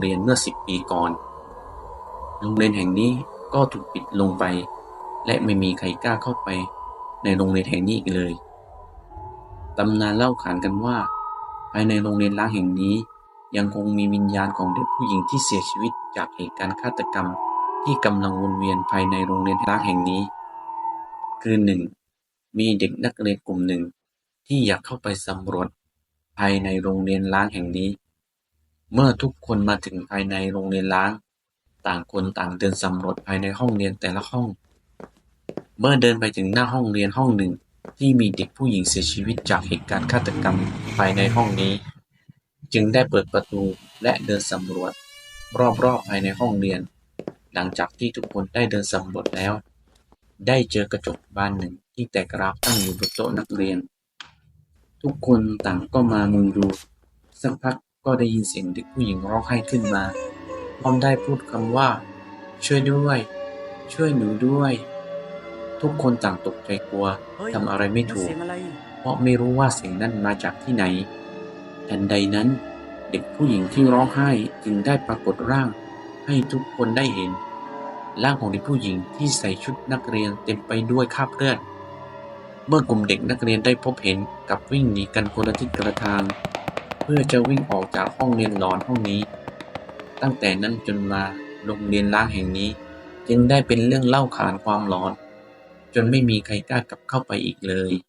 เรียนเมื่อสิบปีก่อน โรงเรียนแห่งนี้ก็ถูกปิดลงไป และไม่มีใครกล้าเข้าไปในโรงเรียนแห่งนี้อีกเลย ตำนานเล่าขานกันว่า ภายในโรงเรียนร้างแห่งนี้ ยังคงมีวิญญาณของเด็กผู้หญิงที่เสียชีวิตจากเหตุการณ์ฆาตกรรมที่กำลังวนเวียนภายในโรงเรียนร้างแห่งนี้ คือหนึ่งมีเด็กนักเรียนกลุ่มหนึ่งที่อยากเข้าไปสำรวจภายในโรงเรียนร้างแห่งนี้ เมื่อทุกคนมาถึงภายในโรงเรียนร้าง ต่างคนต่างเดินสำรวจภายในห้องเรียนแต่ละห้อง เมื่อเดินไปถึงหน้าห้องเรียนห้องหนึ่ง ที่มีเด็กผู้หญิงเสียชีวิตจากเหตุการณ์ฆาตกรรมภายในห้องนี้ จึงได้เปิดประตูและเดินสำรวจ รอบๆภายในห้องเรียน หลังจากที่ทุกคนได้เดินสำรวจแล้ว ได้เจอกระจกบานหนึ่งที่แตกร้าวตั้งอยู่บนโต๊ะนักเรียน ทุกคนต่างก็มามุงดูสักพัก ก็ได้ยินเสียงเด็กผู้หญิงร้องไห้ขึ้นมา พร้อมได้พูดคำว่า ช่วยด้วย ช่วยหนูด้วย ทุกคนต่างตกใจกลัวเฮ้ยทำอะไรไม่ถูกเสียงอะไรเพราะไม่รู้ว่าเสียงนั้นมาจากที่ไหน ทันใดนั้น เด็กผู้หญิงที่ร้องไห้จึงได้ปรากฏร่าง ให้ทุกคนได้เห็น ร่างของเด็กผู้หญิงที่ใส่ชุดนักเรียนเต็มไปด้วยคราบเลือดเมื่อกลุ่มเด็กนักเรียนได้พบเห็นกับวิ่งหนีกันคนละทิศคนละทางเพื่อจะวิ่งออกจากห้องเรียนหลอนห้องนี้ ตั้งแต่นั้นจนมาโรงเรียนล้างแห่งนี้ จึงได้เป็นเรื่องเล่าขานความหลอน จนไม่มีใครกล้ากลับเข้าไปอีกเลย